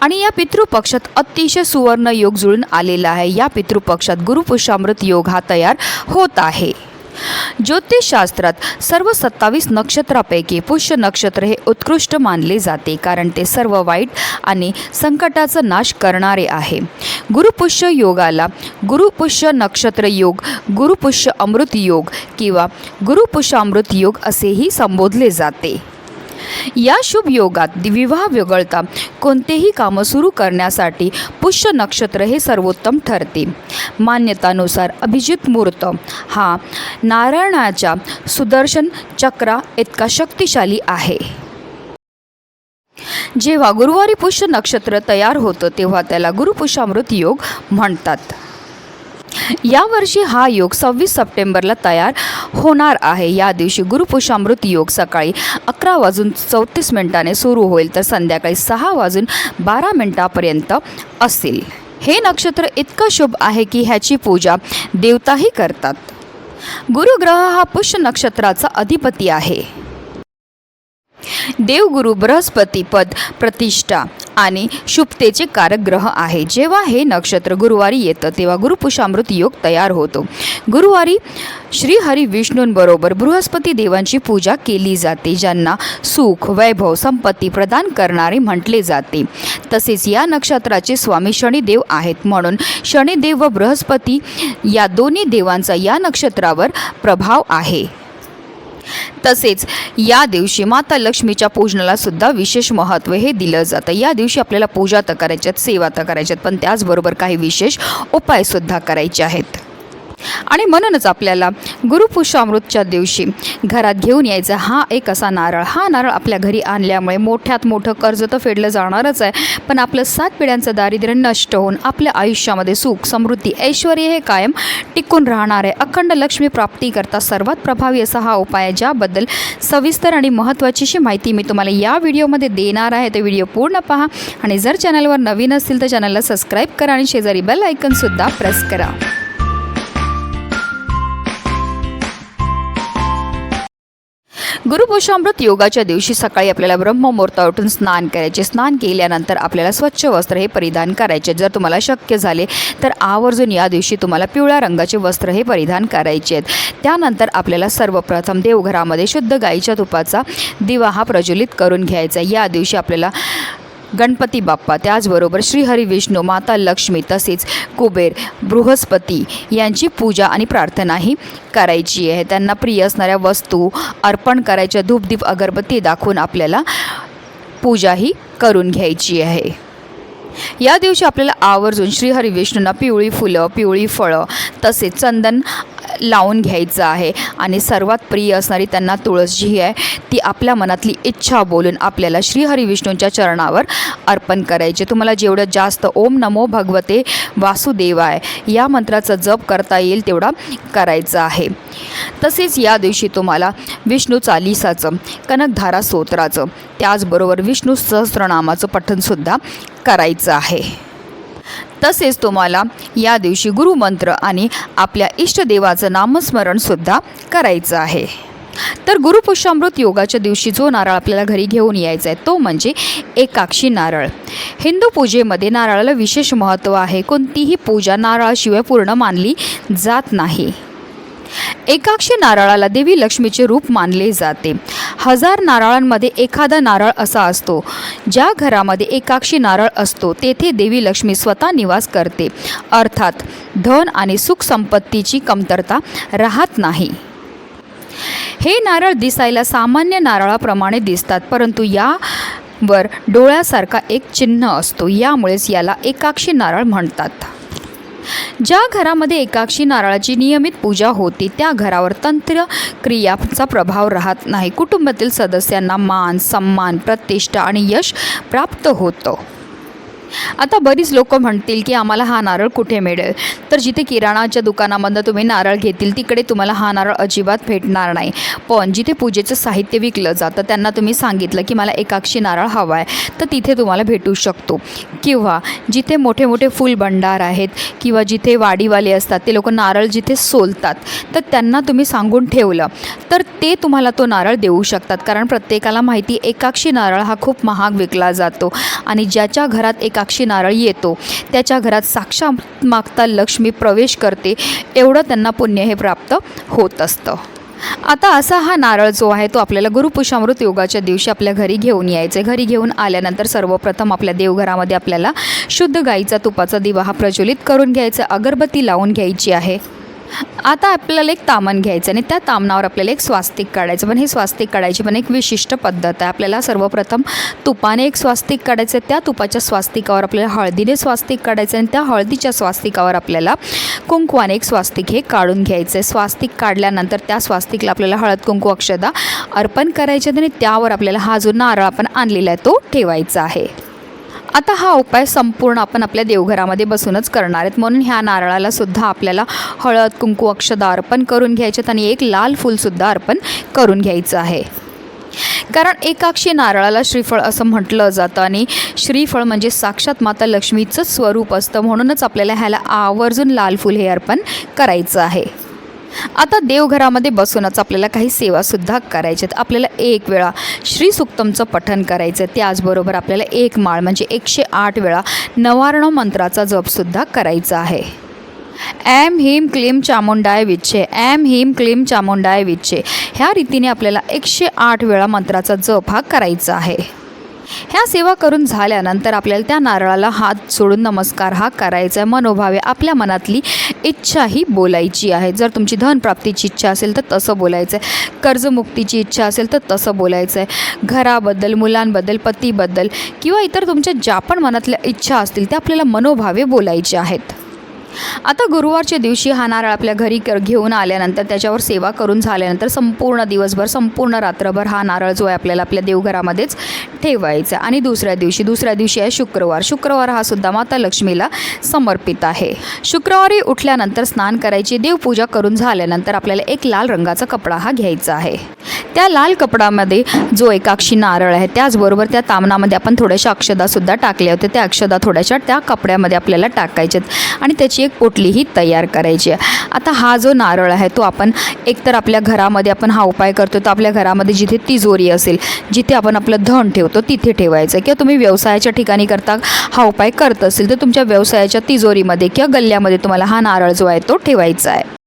आणि या पितृपक्षात अतिशय सुवर्ण योग जुळून आलेला आहे. या पितृपक्षात गुरुपुषामृत योग हा तयार होत आहे. ज्योतिषशास्त्रात सर्व सत्तावीस नक्षत्रापैकी पुष्य नक्षत्र हे उत्कृष्ट मानले जाते कारण ते सर्व वाईट आणि संकटाचा नाश करणारे आहे. गुरुपुष्य योगाला गुरुपुष्य नक्षत्र योग गुरुपुष्य अमृत योग किंवा गुरुपुष्यामृत योग असेही संबोधले जाते. या शुभ योगात विवाह वगळता कोणतेही कामं सुरू करण्यासाठी पुष्य नक्षत्र हे सर्वोत्तम ठरते. मान्यतानुसार अभिजित मुहूर्त हा नारायणाच्या सुदर्शन चक्रा इतका शक्तिशाली आहे. जेव्हा गुरुवारी पुष्य नक्षत्र तयार होतं तेव्हा त्याला गुरुपुष्यामृत योग म्हणतात. यावर्षी हा योग सव्वीस सप्टेंबरला तयार होणार आहे. या दिवशी गुरुपुषामृत योग सकाळी अकरा वाजून चौतीस मिनिटाने सुरू होईल तर संध्याकाळी सहा वाजून बारा मिनिटापर्यंत असेल. हे नक्षत्र इतकं शुभ आहे की ह्याची पूजा देवताही करतात. गुरुग्रह हा पुष्य नक्षत्राचा अधिपती आहे. देवगुरु बृहस्पती पद प्रतिष्ठा आणि शुभतेचे कारक ग्रह आहे. जेव्हा हे नक्षत्र गुरुवारी येतं तेव्हा गुरुपुषामृत योग तयार होतो. गुरुवारी श्रीहरी विष्णूंबरोबर बृहस्पती देवांची पूजा केली जाते ज्यांना सुख वैभव संपत्ती प्रदान करणारे म्हटले जाते. तसेच या नक्षत्राचे स्वामी शनिदेव आहेत. म्हणून शनिदेव व बृहस्पती या दोन्ही देवांचा या नक्षत्रावर प्रभाव आहे. तसेच या दिवशी माता लक्ष्मीच्या पूजनाला सुद्धा विशेष महत्त्व हे दिलं जातं. या दिवशी आपल्याला पूजा तर करायच्यात सेवा तर करायच्यात पण त्याचबरोबर काही विशेष उपायसुद्धा करायचे आहेत. आणि म्हणूनच आपल्याला गुरुपुष्यामृतच्या दिवशी घरात घेऊन यायचा. हा एक असा नारळ. हा नारळ आपल्या घरी आणल्यामुळे मोठ्यात मोठं कर्ज तर फेडलं जाणारच आहे. पण आपलं सात पिढ्यांचं दारिद्र्य नष्ट होऊन आपल्या आयुष्यामध्ये सुख समृद्धी ऐश्वर हे कायम टिकून राहणार आहे. अखंड लक्ष्मी प्राप्तीकरता सर्वात प्रभावी असा हा उपाय आहे ज्याबद्दल सविस्तर आणि महत्त्वाचीशी माहिती मी तुम्हाला या व्हिडिओमध्ये देणार आहे. ते व्हिडिओ पूर्ण पहा आणि जर चॅनलवर नवीन असतील तर चॅनलला सबस्क्राईब करा आणि शेजारी बेल ऐकनसुद्धा प्रेस करा. गुरुपुषामृत योगाच्या दिवशी सकाळी आपल्याला ब्रह्ममुहूर्त उठून स्नान करायचे. स्नान केल्यानंतर आपल्याला स्वच्छ वस्त्र हे परिधान करायचे. जर तुम्हाला शक्य झाले तर आवर्जून या दिवशी तुम्हाला पिवळ्या रंगाचे वस्त्र हे परिधान करायचे आहेत. त्यानंतर आपल्याला सर्वप्रथम देवघरामध्ये शुद्ध गाईच्या तुपाचा दिवा हा प्रज्वलित करून घ्यायचा या दिवशी आपल्याला गणपती बाप्पा त्याचबरोबर श्रीहरी विष्णू माता लक्ष्मी तसेच कुबेर बृहस्पती यांची पूजा आणि प्रार्थनाही करायची आहे. त्यांना प्रिय असणाऱ्या वस्तू अर्पण करायच्या धूपदीप अगरबत्ती दाखवून आपल्याला पूजाही करून घ्यायची आहे. या दिवशी आपल्याला आवर्जून श्रीहरी विष्णूंना पिवळी फुलं पिवळी फळं तसेच चंदन लावून घ्यायचं आहे. आणि सर्वात प्रिय असणारी त्यांना तुळस जी आहे. ती आपल्या मनातली इच्छा बोलून आपल्याला श्रीहरिविष्णूंच्या चरणावर अर्पण करायचे. तुम्हाला जेवढं जास्त ओम नमो भगवते वासुदेवाय या मंत्राचा जप करता येईल तेवढा करायचा आहे. तसेच या दिवशी तुम्हाला विष्णू चालिसाचं कनकधारा स्तोत्राचं त्याचबरोबर विष्णू सहस्रनामाचं पठणसुद्धा करायचं आहे. तसेच तुम्हाला या दिवशी गुरुमंत्र आणि आपल्या इष्टदेवाचं नामस्मरणसुद्धा करायचं आहे. तर गुरुपुष्यामृत योगाच्या दिवशी जो नारळ आपल्याला घरी घेऊन यायचा आहे तो म्हणजे एकाक्षी नारळ. हिंदू पूजेमध्ये नारळाला विशेष महत्त्व आहे. कोणतीही पूजा नारळाशिवाय पूर्ण मानली जात नाही. एकाक्षी नारळाला देवी लक्ष्मीचे रूप मानले जाते. हजार नारळांमध्ये एखादा नारळ असा असतो ज्या घरामध्ये एकाक्षी नारळ असतो तेथे देवी लक्ष्मी स्वतः निवास करते. अर्थात धन आणि सुख संपत्तीची कमतरता राहत नाही. हे नारळ दिसायला सामान्य नारळाप्रमाणे दिसतात परंतु यावर डोळ्यासारखा एक चिन्ह असतो. यामुळेच याला एकाक्षी नारळ म्हणतात. ज्या घरामध्ये एकाक्षी नारळाची नियमित पूजा होते त्या घरावर तंत्र क्रियाचा प्रभाव राहत नाही. कुटुंबातील सदस्यांना मान सन्मान प्रतिष्ठा आणि यश प्राप्त होतं. आता बरीच लोक म्हणतील की आम्हाला हा नारळ कुठे मिळेल? तर जिथे किराणाच्या दुकानामधनं तुम्ही नारळ घेतील तिकडे तुम्हाला हा नारळ अजिबात भेटणार नाही. पण जिथे पूजेचं साहित्य विकलं जातं त्यांना तुम्ही सांगितलं की मला एकाक्षी नारळ हवा आहे तर तिथे तुम्हाला भेटू शकतो. किंवा जिथे मोठे मोठे फुल भंडार आहेत किंवा जिथे वाडीवाले असतात ते लोक नारळ जिथे सोलतात तर त्यांना तुम्ही सांगून ठेवलं तर ते तुम्हाला तो नारळ देऊ शकतात. कारण प्रत्येकाला माहिती एकाक्षी नारळ हा खूप महाग विकला जातो. आणि ज्याच्या घरात एकाक्षी नारळ येतो. त्याच्या घरात साक्षा मागता लक्ष्मी प्रवेश करते. एवढं त्यांना पुण्य हे प्राप्त होत असतं. आता असा हा नारळ जो आहे तो आपल्याला गुरुपुषामृत योगाच्या दिवशी आपल्या घरी घेऊन यायचे. घरी घेऊन आल्यानंतर सर्वप्रथम आपल्या देवघरामध्ये आपल्याला शुद्ध गाईचा तुपाचा दिवा हा प्रज्वलित करून घ्यायचा. अगरबत्ती लावून घ्यायची आहे. आता आपल्याला एक तामण घ्यायचं आणि त्या तामणावर आपल्याला एक स्वास्तिक काढायचं. पण हे स्वास्तिक काढायची पण एक विशिष्ट पद्धत आहे. आपल्याला सर्वप्रथम तुपाने एक स्वास्तिक काढायचं आहे. त्या तुपाच्या स्वास्तिकावर आपल्याला हळदीने स्वास्तिक काढायचं आणि त्या हळदीच्या स्वास्तिकावर आपल्याला कुंकवाने एक स्वास्तिक हे काढून घ्यायचं आहे. स्वास्तिक काढल्यानंतर त्या स्वास्तिकला आपल्याला हळद कुंकू अक्षदा अर्पण करायचे आणि त्यावर आपल्याला हा जो नारळ आपण आणलेला आहे तो ठेवायचा आहे. आता हा उपाय संपूर्ण आपण आपल्या देवघरामध्ये बसूनच करणार आहेत. म्हणून ह्या नारळाला सुद्धा आपल्याला हळद कुंकू अक्षदा अर्पण करून घ्यायच्यात आणि एक लाल फूलसुद्धा अर्पण करून घ्यायचं आहे. कारण एकाक्षी नारळाला श्रीफळ असं म्हटलं जातं आणि श्रीफळ म्हणजे साक्षात माता लक्ष्मीचंच स्वरूप असतं. म्हणूनच आपल्याला ह्याला आवर्जून लाल फूल हे अर्पण करायचं आहे. आता देवघरामध्ये बसूनच आपल्याला काही सेवासुद्धा करायच्यात. आपल्याला एक वेळा श्री सुक्तमचं पठण करायचं त्याचबरोबर आपल्याला एक माळ म्हणजे एकशे आठ वेळा नवार्ण मंत्राचा जपसुद्धा करायचा आहे. ॲम हिम क्लीम चामुंडाय विच्छे ॲम हिम क्लीम चामुंडाय विच्छे. ह्या रीतीने आपल्याला एकशे आठ वेळा मंत्राचा जप हा करायचा आहे. ह्या सेवा करून झाल्यानंतर आपल्याला त्या नारळाला हात सोडून नमस्कार हा करायचा आहे. मनोभावे आपल्या मनातली इच्छा ही बोलायची आहे. जर तुमची धनप्राप्तीची इच्छा असेल तर तसं बोलायचं आहे. कर्जमुक्तीची इच्छा असेल तर तसं बोलायचं आहे. घराबद्दल मुलांबद्दल पतीबद्दल किंवा इतर तुमच्या ज्या पण मनातल्या इच्छा असतील त्या आपल्याला मनोभावे बोलायच्या आहेत. आता गुरुवारच्या दिवशी हा नारळ आपल्या घरी कर घेऊन आल्यानंतर त्याच्यावर सेवा करून झाल्यानंतर संपूर्ण दिवसभर संपूर्ण रात्रभर हा नारळ जो आहे आपल्याला आपल्या देवघरामध्येच ठेवायचा आणि दुसऱ्या दिवशी दुसऱ्या दिवशी आहे शुक्रवार. शुक्रवार हा सुद्धा माता लक्ष्मीला समर्पित आहे. शुक्रवारी उठल्यानंतर स्नान करायची देवपूजा करून झाल्यानंतर आपल्याला एक लाल रंगाचा कपडा हा घ्यायचा आहे. त्या लाल कपडामध्ये जो एकाक्षी नारळ आहे त्याचबरोबर त्या तामणामध्ये आपण थोड्याशा अक्षदासुद्धा टाकल्या होत्या. त्या अक्षदा थोड्याशा त्या कपड्यामध्ये आपल्याला टाकायच्यात. आणि त्याची एक पोटलीही तयार करायची आहे. आता हा जो नारळ आहे तो आपण एकतर आपल्या घरामध्ये आपण हा उपाय करतो तर आपल्या घरामध्ये जिथे तिजोरी असेल जिथे आपण आपलं धन ठेवतो तिथे ठेवायचं. किंवा तुम्ही व्यवसायाच्या ठिकाणी करता हा उपाय करत असेल तर तुमच्या व्यवसायाच्या तिजोरीमध्ये किंवा गल्ल्यामध्ये तुम्हाला हा नारळ जो आहे तो ठेवायचा आहे.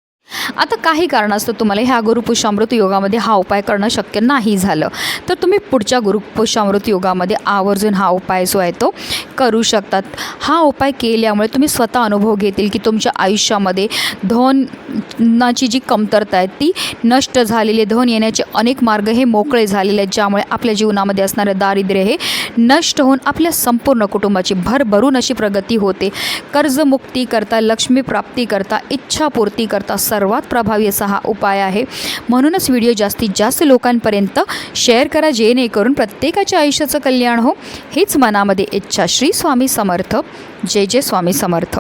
आता काही कारणास्तव तुम्हाला ह्या गुरुपुष्यामृत योगामध्ये हा उपाय करणं शक्य नाही झालं. तर तुम्ही पुढच्या गुरुपुष्यामृत योगामध्ये आवर्जून हा उपाय जो आहे तो करू शकतात. हा उपाय केल्यामुळे तुम्ही स्वतः अनुभव घेतील की तुमच्या आयुष्यामध्ये धनाची जी कमतरता आहे ती नष्ट झालेली धन येण्याचे अनेक मार्ग हे मोकळे झालेले आहेत ज्यामुळे आपल्या जीवनामध्ये असणारं दारिद्र्य हे नष्ट होऊन आपल्या संपूर्ण कुटुंबाची भरभरून अशी प्रगती होते. कर्जमुक्ती करता लक्ष्मी प्राप्ती करता इच्छापूर्ती करता सर्वात प्रभावी असा हा उपाय आहे. म्हणूनच व्हिडिओ जास्तीत जास्त लोकांपर्यंत शेअर करा जेणेकरून प्रत्येकाच्या आयुष्याचं कल्याण हो. हेच मनामध्ये इच्छा. श्री स्वामी समर्थ. जय जय स्वामी समर्थ.